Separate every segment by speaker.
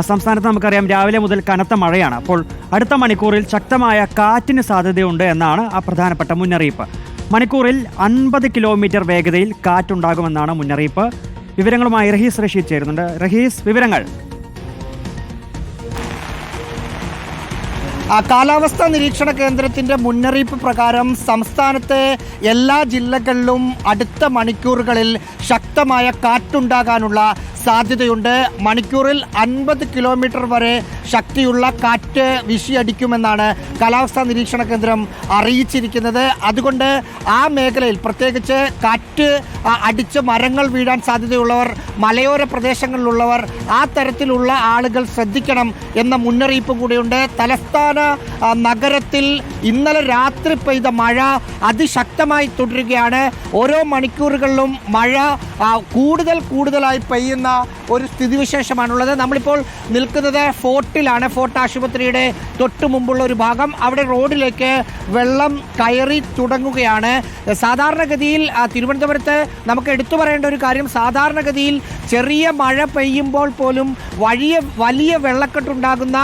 Speaker 1: സംസ്ഥാനത്ത് നമുക്കറിയാം രാവിലെ മുതൽ കനത്ത മഴയാണ്. അപ്പോൾ അടുത്ത മണിക്കൂറിൽ ശക്തമായ കാറ്റിന് സാധ്യതയുണ്ട് എന്നാണ് ആ പ്രധാനപ്പെട്ട മുന്നറിയിപ്പ്. മണിക്കൂറിൽ അൻപത് കിലോമീറ്റർ വേഗതയിൽ കാറ്റുണ്ടാകുമെന്നാണ് മുന്നറിയിപ്പ്. വിവരങ്ങളുമായി റഹീസ് റഷീദ് ചേരുന്നുണ്ട്. റഹീസ് വിവരങ്ങൾ.
Speaker 2: കാലാവസ്ഥാ നിരീക്ഷണ കേന്ദ്രത്തിന്റെ മുന്നറിയിപ്പ് പ്രകാരം സംസ്ഥാനത്തെ എല്ലാ ജില്ലകളിലും അടുത്ത മണിക്കൂറുകളിൽ ശക്തമായ കാറ്റുണ്ടാകാനുള്ള സാധ്യതയുണ്ട്. മണിക്കൂറിൽ അൻപത് കിലോമീറ്റർ വരെ ശക്തിയുള്ള കാറ്റ് വീശിയടിക്കുമെന്നാണ് കാലാവസ്ഥാ നിരീക്ഷണ കേന്ദ്രം അറിയിച്ചിരിക്കുന്നത്. അതുകൊണ്ട് ആ മേഖലയിൽ പ്രത്യേകിച്ച് കാറ്റ് അടിച്ച് മരങ്ങൾ വീഴാൻ സാധ്യതയുള്ളവർ മലയോര പ്രദേശങ്ങളിലുള്ളവർ ആ തരത്തിലുള്ള ആളുകൾ ശ്രദ്ധിക്കണം എന്ന മുന്നറിയിപ്പ് കൂടിയുണ്ട്. തലസ്ഥാന നഗരത്തിൽ ഇന്നലെ രാത്രി പെയ്ത മഴ അതിശക്തമായി തുടരുകയാണ്. ഓരോ മണിക്കൂറുകളിലും മഴ കൂടുതൽ കൂടുതലായി പെയ്യുന്ന ഒരു സ്ഥിതിവിശേഷമാണുള്ളത്. നമ്മളിപ്പോൾ നിൽക്കുന്നത് ഫോർട്ടിലാണ്. ഫോർട്ട് ആശുപത്രിയുടെ തൊട്ടു മുമ്പുള്ള ഒരു ഭാഗം. അവിടെ റോഡിലേക്ക് വെള്ളം കയറി തുടങ്ങുകയാണ്. സാധാരണഗതിയിൽ തിരുവനന്തപുരത്ത് നമുക്ക് എടുത്തു പറയേണ്ട ഒരു കാര്യം സാധാരണഗതിയിൽ ചെറിയ മഴ പെയ്യുമ്പോൾ പോലും വലിയ വലിയ വെള്ളക്കെട്ടുണ്ടാകുന്ന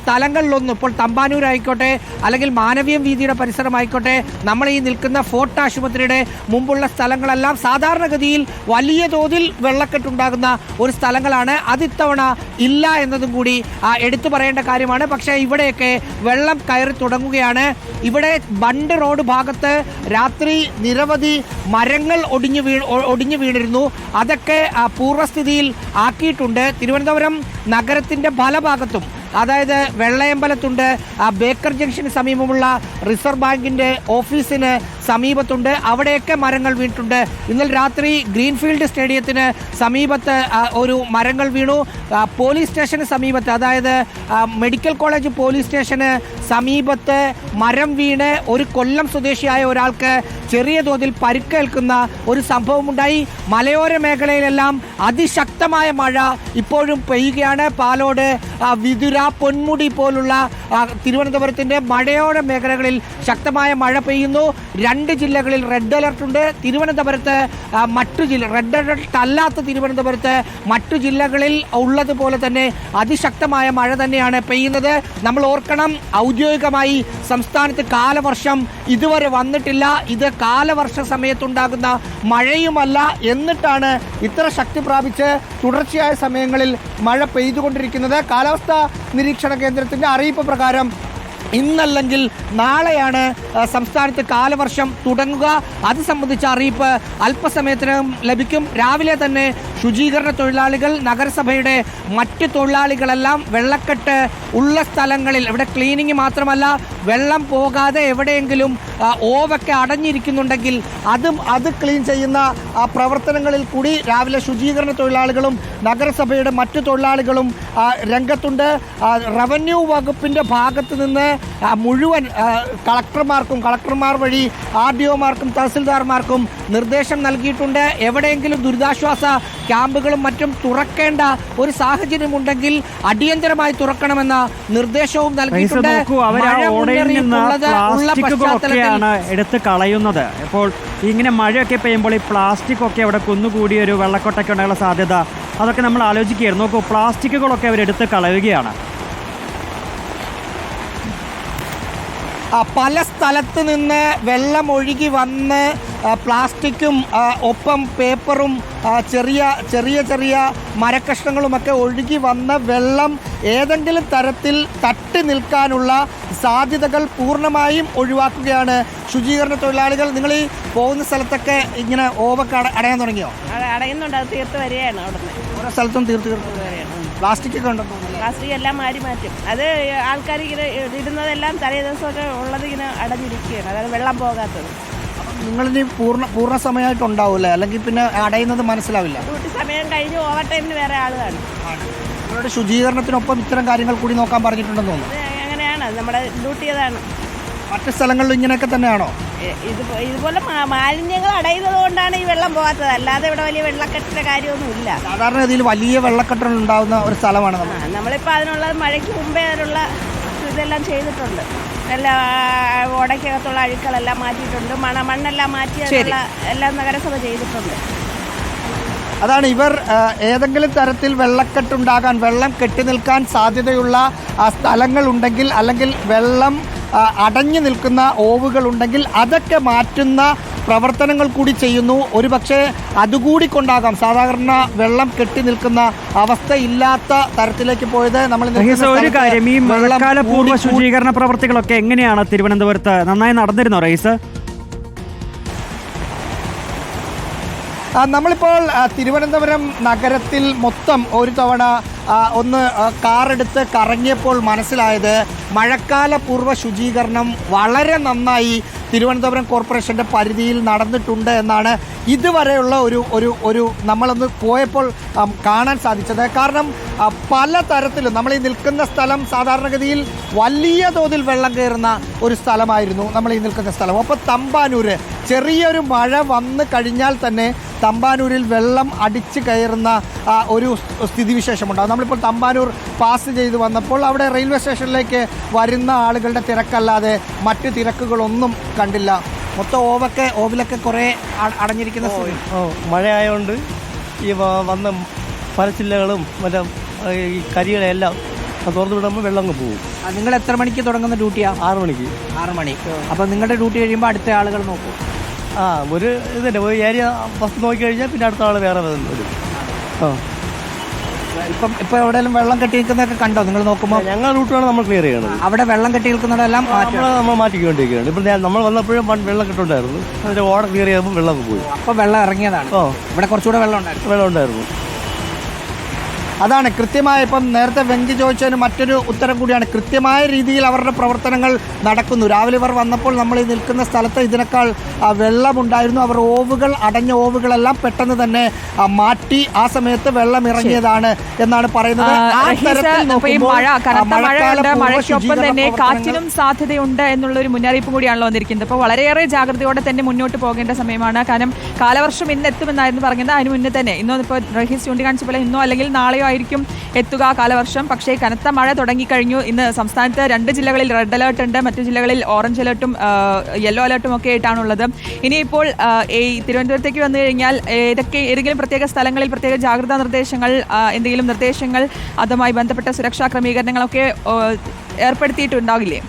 Speaker 2: സ്ഥലങ്ങളിലൊന്നും ഇപ്പോൾ തമ്പാനൂർ ആയിക്കോട്ടെ അല്ലെങ്കിൽ മാനവീയം വീതിയുടെ പരിസരമായിക്കോട്ടെ നമ്മൾ ഈ നിൽക്കുന്ന ഫോർട്ട് ആശുപത്രിയുടെ മുമ്പുള്ള സ്ഥലങ്ങളെല്ലാം സാധാരണഗതിയിൽ വലിയ തോതിൽ വെള്ളക്കെട്ടുണ്ടാകുന്ന ഒരു സ്ഥലങ്ങളാണ്. അതിത്തവണ ഇല്ല എന്നതും കൂടി എടുത്തു പറയേണ്ട കാര്യമാണ്. പക്ഷേ ഇവിടെയൊക്കെ വെള്ളം കയറി തുടങ്ങുകയാണ്. ഇവിടെ ബണ്ട് റോഡ് ഭാഗത്ത് രാത്രി നിരവധി മരങ്ങൾ ഒടിഞ്ഞു വീ ഒടിഞ്ഞു വീണിരുന്നു. അതൊക്കെ പൂർവസ്ഥിതിയിൽ ആക്കിയിട്ടുണ്ട്. തിരുവനന്തപുരം നഗരത്തിന്റെ പല ഭാഗത്തും അതായത് വെള്ളയമ്പലത്തുണ്ട് ആ ബേക്കർ ജംഗ്ഷന് സമീപമുള്ള റിസർവ് ബാങ്കിന്റെ ഓഫീസിന് സമീപത്തുണ്ട്. അവിടെയൊക്കെ മരങ്ങൾ വീണിട്ടുണ്ട്. ഇന്നലെ രാത്രി ഗ്രീൻഫീൽഡ് സ്റ്റേഡിയത്തിന് സമീപത്ത് ഒരു മരങ്ങൾ വീണു. പോലീസ് സ്റ്റേഷന് സമീപത്ത് അതായത് മെഡിക്കൽ കോളേജ് പോലീസ് സ്റ്റേഷന് സമീപത്ത് മരം വീണ് ഒരു കൊല്ലം സ്വദേശിയായ ഒരാൾക്ക് ചെറിയ തോതിൽ പരിക്കേൽക്കുന്ന ഒരു സംഭവമുണ്ടായി. മലയോര മേഖലയിലെല്ലാം അതിശക്തമായ മഴ ഇപ്പോഴും പെയ്യുകയാണ്. പാലോട് ആ, പൊന്മുടി പോലുള്ള തിരുവനന്തപുരത്തിന്റെ മഴയോര മേഖലകളിൽ ശക്തമായ മഴ പെയ്യുന്നു. രണ്ട് ജില്ലകളിൽ റെഡ് അലർട്ട് ഉണ്ട്. തിരുവനന്തപുരത്ത് മറ്റു ജില്ല റെഡ് അലർട്ട് അല്ലാത്ത തിരുവനന്തപുരത്ത് മറ്റു ജില്ലകളിൽ ഉള്ളതുപോലെ തന്നെ അതിശക്തമായ മഴ തന്നെയാണ് പെയ്യുന്നത്. നമ്മൾ ഓർക്കണം ഔദ്യോഗികമായി സംസ്ഥാനത്ത് കാലവർഷം ഇതുവരെ വന്നിട്ടില്ല. ഇത് കാലവർഷ സമയത്തുണ്ടാകുന്ന മഴയുമല്ല. എന്നിട്ടാണ് ഇത്ര ശക്തി പ്രാപിച്ച് തുടർച്ചയായ സമയങ്ങളിൽ മഴ പെയ്തുകൊണ്ടിരിക്കുന്നത്. കാലാവസ്ഥാ നിരീക്ഷണ കേന്ദ്രത്തിന്റെ അറിയിപ്പ് പ്രകാരം ഇന്നല്ലെങ്കിൽ നാളെയാണ് സംസ്ഥാനത്ത് കാലവർഷം തുടങ്ങുക. അത് സംബന്ധിച്ച അറിയിപ്പ് അല്പസമയത്തിനകം ലഭിക്കും. രാവിലെ തന്നെ ശുചീകരണ തൊഴിലാളികൾ നഗരസഭയുടെ മറ്റ് തൊഴിലാളികളെല്ലാം വെള്ളക്കെട്ട് ഉള്ള സ്ഥലങ്ങളിൽ ഇവിടെ ക്ലീനിങ് മാത്രമല്ല വെള്ളം പോകാതെ എവിടെയെങ്കിലും ഓവൊക്കെ അടഞ്ഞിരിക്കുന്നുണ്ടെങ്കിൽ അതും അത് ക്ലീൻ ചെയ്യുന്ന പ്രവർത്തനങ്ങളിൽ കൂടി രാവിലെ ശുചീകരണ തൊഴിലാളികളും നഗരസഭയുടെ മറ്റു തൊഴിലാളികളും രംഗത്തുണ്ട്. റവന്യൂ വകുപ്പിന്റെ ഭാഗത്ത് നിന്ന് മുഴുവൻ കളക്ടർമാർക്കും കളക്ടർമാർ വഴി ആർ ഡി ഒമാർക്കും തഹസിൽദാർമാർക്കും നിർദ്ദേശം നൽകിയിട്ടുണ്ട്. എവിടെയെങ്കിലും ദുരിതാശ്വാസ ക്യാമ്പുകളും മറ്റും തുറക്കേണ്ട ഒരു സാഹചര്യമുണ്ടെങ്കിൽ അടിയന്തരമായി തുറക്കണമെന്ന നിർദ്ദേശവും നൽകിയിട്ടുണ്ട്.
Speaker 1: എടുത്ത് കളയുന്നത്. ഇപ്പോൾ ഇങ്ങനെ മഴയൊക്കെ പെയ്യുമ്പോൾ ഈ പ്ലാസ്റ്റിക് ഒക്കെ അവിടെ കുന്നുകൂടി ഒരു വെള്ളക്കൊട്ടൊക്കെ ഉണ്ടാകാനുള്ള സാധ്യത അതൊക്കെ നമ്മൾ ആലോചിക്കുകയായിരുന്നു. നോക്കൂ പ്ലാസ്റ്റിക്കുകളൊക്കെ അവരെടുത്ത് കളയുകയാണ്.
Speaker 2: പല സ്ഥലത്ത് നിന്ന് വെള്ളം ഒഴുകി വന്ന് പ്ലാസ്റ്റിക്കും ഒപ്പം പേപ്പറും ചെറിയ ചെറിയ ചെറിയ മരക്കഷ്ണങ്ങളുമൊക്കെ ഒഴുകി വന്ന വെള്ളം ഏതെങ്കിലും തരത്തിൽ തട്ടി നിൽക്കാനുള്ള സാധ്യതകൾ പൂർണമായും ഒഴിവാക്കുകയാണ് ശുചീകരണ തൊഴിലാളികൾ. നിങ്ങൾ ഈ പോകുന്ന സ്ഥലത്തൊക്കെ ഇങ്ങനെ ഓവൊക്കെ അട- അടയാൻ തുടങ്ങിയോ?
Speaker 3: അടയുന്നുണ്ട്. അത് തീർത്ത് വരികയാണ് അവിടുന്ന്.
Speaker 2: ഓരോ സ്ഥലത്തും തീർത്ത് തീർത്ത് പ്ലാസ്റ്റിക് ഒക്കെ ഉണ്ടോ?
Speaker 3: പ്ലാസ്റ്റിക് എല്ലാം മാറി മാറ്റും. അത് ആൾക്കാർ ഇങ്ങനെ ഇടുന്നതെല്ലാം തലേ ദിവസമൊക്കെ ഉള്ളത് ഇങ്ങനെ അടഞ്ഞിരിക്കുകയാണ്. അതായത് വെള്ളം പോകാത്തത്.
Speaker 2: നിങ്ങളിനി പൂർണ പൂർണ സമയമായിട്ടുണ്ടാവില്ലേ അല്ലെങ്കിൽ പിന്നെ അടയുന്നത് മനസ്സിലാവില്ല?
Speaker 3: ഡ്യൂട്ടി സമയം കഴിഞ്ഞ് ഓവർ ടൈമിന് വേറെ ആൾ കാണും.
Speaker 2: നിങ്ങളുടെ ശുചീകരണത്തിനൊപ്പം ഇത്തരം കാര്യങ്ങൾ കൂടി നോക്കാൻ പറഞ്ഞിട്ടുണ്ടെന്ന് തോന്നുന്നു.
Speaker 3: അങ്ങനെയാണ് നമ്മുടെ ഡ്യൂട്ടി അതാണ്
Speaker 2: മറ്റ് സ്ഥലങ്ങളിലും ഇങ്ങനെയൊക്കെ തന്നെയാണോ?
Speaker 3: ഇത് ഇതുപോലെ മാ- മാലിന്യങ്ങൾ അടയുന്നത് കൊണ്ടാണ് ഈ വെള്ളം പോകാത്തത്. അല്ലാതെ ഇവിടെ വലിയ വെള്ളക്കെട്ടിന്റെ കാര്യമൊന്നുമില്ല.
Speaker 2: ഇതിൽ വലിയ വെള്ളക്കെട്ടുകൾ ഉണ്ടാകുന്ന ഒരു സ്ഥലമാണ്
Speaker 3: ആ
Speaker 2: നമ്മൾ
Speaker 3: നമ്മളിപ്പോൾ അതിനുള്ള മഴയ്ക്ക് മുമ്പേ അതിനുള്ള ഇതെല്ലാം ചെയ്തിട്ടുണ്ട്. എല്ലാ ഓടയ്ക്കകത്തുള്ള അഴുക്കളെല്ലാം മാറ്റിയിട്ടുണ്ട്. മണ മണ്ണെല്ലാം മാറ്റി എല്ലാം നഗരസഭ ചെയ്തിട്ടുണ്ട്.
Speaker 2: അതാണ് ഇവർ ഏതെങ്കിലും തരത്തിൽ വെള്ളക്കെട്ടുണ്ടാകാൻ വെള്ളം കെട്ടി നിൽക്കാൻ സാധ്യതയുള്ള സ്ഥലങ്ങൾ ഉണ്ടെങ്കിൽ അല്ലെങ്കിൽ വെള്ളം അടഞ്ഞു നിൽക്കുന്ന ഓവുകൾ ഉണ്ടെങ്കിൽ അതൊക്കെ മാറ്റുന്ന പ്രവർത്തനങ്ങൾ കൂടി ചെയ്യുന്നു. ഒരുപക്ഷെ അതുകൂടി കൊണ്ടാകാം. സാധാരണ വെള്ളം കെട്ടി നിൽക്കുന്ന അവസ്ഥയില്ലാത്ത തരത്തിലേക്ക് പോയത് നമ്മൾ
Speaker 1: ഒരു കാര്യം. ഈ മഴക്കാല
Speaker 2: പൂർവ
Speaker 1: ശുചീകരണ പ്രവർത്തികളൊക്കെ എങ്ങനെയാണ് തിരുവനന്തപുരത്ത് നന്നായി നടന്നിരുന്നോ
Speaker 2: റൈസ് നമ്മളിപ്പോൾ തിരുവനന്തപുരം നഗരത്തിൽ മൊത്തം ഒരു തവണ ഒന്ന് കാറെടുത്ത് കറങ്ങിയപ്പോൾ മനസ്സിലായത് മഴക്കാല പൂർവ ശുചീകരണം വളരെ നന്നായി തിരുവനന്തപുരം കോർപ്പറേഷന്റെ പരിധിയിൽ നടന്നിട്ടുണ്ട് എന്നാണ് ഇതുവരെയുള്ള ഒരു ഒരു ഒരു നമ്മളൊന്ന് പോയപ്പോൾ കാണാൻ സാധിച്ചത്. കാരണം പല തരത്തിലും നമ്മൾ ഈ നിൽക്കുന്ന സ്ഥലം സാധാരണഗതിയിൽ വലിയ തോതിൽ വെള്ളം കയറുന്ന ഒരു സ്ഥലമായിരുന്നു. നമ്മൾ ഈ നിൽക്കുന്ന സ്ഥലം. അപ്പോൾ തമ്പാനൂര്. ചെറിയൊരു മഴ വന്നു കഴിഞ്ഞാൽ തന്നെ തമ്പാനൂരിൽ വെള്ളം അടിച്ചു കയറുന്ന ഒരു സ്ഥിതിവിശേഷമുണ്ടാകും നമ്മളിപ്പോൾ തമ്പാനൂർ പാസ് ചെയ്ത് വന്നപ്പോൾ അവിടെ റെയിൽവേ സ്റ്റേഷനിലേക്ക് വരുന്ന ആളുകളുടെ തിരക്കല്ലാതെ മറ്റ് തിരക്കുകളൊന്നും കണ്ടില്ല. മൊത്തം ഓവൊക്കെ ഓവിലൊക്കെ കുറേ അടഞ്ഞിരിക്കുന്ന
Speaker 4: മഴയായതുകൊണ്ട് ഈ വന്ന പരച്ചില്ലകളും മറ്റേ ഈ കരികളെല്ലാം തുറന്നു വിടുമ്പോൾ വെള്ളം അങ്ങ് പോകും
Speaker 2: നിങ്ങൾ എത്ര മണിക്ക് തുടങ്ങുന്ന ഡ്യൂട്ടിയാണ്
Speaker 4: ആറ് മണിക്ക്.
Speaker 2: ആറ് മണി. അപ്പോൾ നിങ്ങളുടെ ഡ്യൂട്ടി കഴിയുമ്പോൾ അടുത്ത ആളുകൾ നോക്കും.
Speaker 4: ആ ഒരു ഇതന്നെ ഒരു ഏരിയ ഫസ്റ്റ് നോക്കിക്കഴിഞ്ഞാൽ പിന്നെ അടുത്ത ആൾ വേറെ വരും. ആ.
Speaker 2: ഇപ്പം ഇപ്പൊ എവിടെയെങ്കിലും വെള്ളം കെട്ടി നിൽക്കുന്നതൊക്കെ കണ്ടോ? നിങ്ങൾ നോക്കുമ്പോൾ
Speaker 4: ഞങ്ങളുടെ റൂട്ടാണ് നമ്മൾ ക്ലിയർ ചെയ്യുന്നത്
Speaker 2: അവിടെ വെള്ളം കെട്ടി നിൽക്കുന്നതെല്ലാം
Speaker 4: നമ്മൾ നമ്മൾ മാറ്റിക്കൊണ്ടിരിക്കുകയാണ്. ഇപ്പം നമ്മൾ വന്നപ്പോഴും വെള്ളം കെട്ടുണ്ടായിരുന്നു അതിന്റെ ഓട ക്ലിയർ ചെയ്യുമ്പോൾ വെള്ളം പോയി.
Speaker 2: അപ്പോൾ വെള്ളം ഇറങ്ങിയതാണ്.
Speaker 4: ഓ
Speaker 2: ഇവിടെ കുറച്ചുകൂടെ വെള്ളം ഉണ്ടായിരുന്നു.
Speaker 4: വെള്ളം ഉണ്ടായിരുന്നു.
Speaker 2: അതാണ് കൃത്യമായ ഇപ്പം നേരത്തെ വെങ്കി ചോദിച്ചതിന് മറ്റൊരു ഉത്തരം കൂടിയാണ്. കൃത്യമായ രീതിയിൽ അവരുടെ പ്രവർത്തനങ്ങൾ നടക്കുന്നു. രാവിലെ ഇവർ വന്നപ്പോൾ നമ്മൾ ഈ നിൽക്കുന്ന സ്ഥലത്ത് ഇതിനേക്കാൾ വെള്ളമുണ്ടായിരുന്നു. അവർ ഓവുകൾ അടഞ്ഞ ഓവുകളെല്ലാം പെട്ടെന്ന് തന്നെ മാറ്റി ആ സമയത്ത് വെള്ളം ഇറങ്ങിയതാണ് എന്നാണ് പറയുന്നത്.
Speaker 5: മഴയ്ക്കൊപ്പം തന്നെ കാറ്റിനും സാധ്യതയുണ്ട് എന്നുള്ള ഒരു മുന്നറിയിപ്പ് കൂടിയാണല്ലോ വന്നിരിക്കുന്നത്. അപ്പോൾ വളരെയേറെ ജാഗ്രതയോടെ തന്നെ മുന്നോട്ട് പോകേണ്ട സമയമാണ്. കാരണം കാലവർഷം ഇന്ന് എത്തുമെന്നായിരുന്നു പറഞ്ഞത്. അതിന് മുന്നേ തന്നെ ഇന്നോ ഇപ്പോൾ റഹീസ് ചൂണ്ടിക്കാണിച്ച പോലെ ഇന്നോ അല്ലെങ്കിൽ നാളെയോ ആയിരിക്കും എത്തുക കാലവർഷം. പക്ഷേ കനത്ത മഴ തുടങ്ങിക്കഴിഞ്ഞു. ഇന്ന് സംസ്ഥാനത്ത് രണ്ട് ജില്ലകളിൽ റെഡ് അലേർട്ട് ഉണ്ട്. മറ്റു ജില്ലകളിൽ ഓറഞ്ച് അലേർട്ടും യെല്ലോ അലേർട്ടും ഒക്കെ ആയിട്ടാണുള്ളത്. ഇനിയിപ്പോൾ ഈ തിരുവനന്തപുരത്തേക്ക് വന്നു കഴിഞ്ഞാൽ ഏതൊക്കെ ഏതെങ്കിലും പ്രത്യേക സ്ഥലങ്ങളിൽ പ്രത്യേക ജാഗ്രതാ നിർദ്ദേശങ്ങൾ എന്തെങ്കിലും നിർദ്ദേശങ്ങൾ അതുമായി ബന്ധപ്പെട്ട സുരക്ഷാ ക്രമീകരണങ്ങളൊക്കെ ഏർപ്പെടുത്തിയിട്ടുണ്ടാകില്ലേ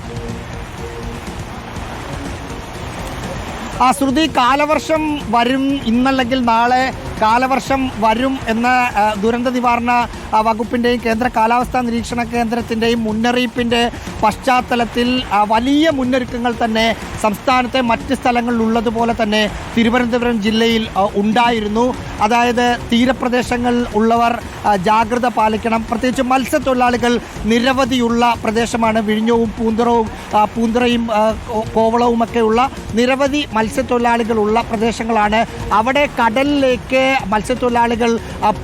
Speaker 2: ആ ശ്രുതി കാലവർഷം വരും ഇന്നല്ലെങ്കിൽ നാളെ കാലവർഷം വരും എന്ന ദുരന്ത നിവാരണ വകുപ്പിന്റെയും കേന്ദ്ര കാലാവസ്ഥാ നിരീക്ഷണ കേന്ദ്രത്തിന്റെയും മുന്നറിയിപ്പിന്റെ പശ്ചാത്തലത്തിൽ വലിയ മുന്നൊരുക്കങ്ങൾ തന്നെ സംസ്ഥാനത്തെ മറ്റ് സ്ഥലങ്ങളിൽ ഉള്ളതുപോലെ തന്നെ തിരുവനന്തപുരം ജില്ലയിൽ ഉണ്ടായിരുന്നു. അതായത് തീരപ്രദേശങ്ങൾ ഉള്ളവർ ജാഗ്രത പാലിക്കണം. പ്രത്യേകിച്ച് മത്സ്യത്തൊഴിലാളികൾ നിരവധിയുള്ള പ്രദേശമാണ്. വിഴിഞ്ഞവും പൂന്തറവും പൂന്തറയും കോവളവുമൊക്കെയുള്ള നിരവധി മത്സ്യത്തൊഴിലാളികളുള്ള പ്രദേശങ്ങളാണ്. അവിടെ കടലിലേക്ക് മത്സ്യത്തൊഴിലാളികൾ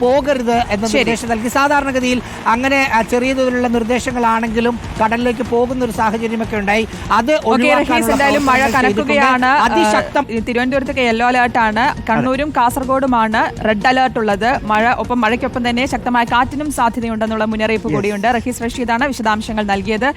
Speaker 2: പോകരുത് എന്ന നിർദ്ദേശം നൽകി. സാധാരണഗതിയിൽ അങ്ങനെ ചെറിയ തോതിലുള്ള നിർദ്ദേശങ്ങളാണെങ്കിലും കടലിലേക്ക് പോകുന്ന ഒരു സാഹചര്യമൊക്കെ ഉണ്ടായി. അത്
Speaker 5: എന്തായാലും മഴ കനക്കുകയാണ്
Speaker 2: അതിശക്തം.
Speaker 5: തിരുവനന്തപുരത്തൊക്കെ യെല്ലോ അലേർട്ടാണ്. കണ്ണൂരും കാസർഗോഡുമാണ് റെഡ് അലേർട്ട് ഉള്ളത്. മഴ ഒപ്പം മഴയ്ക്കൊപ്പം തന്നെ ശക്തമായ കാറ്റിനും സാധ്യതയുണ്ടെന്നുള്ള മുന്നറിയിപ്പ് കൂടിയുണ്ട്. റഹീസ് റഷീദാണ് വിശദാംശങ്ങൾ നൽകിയത്.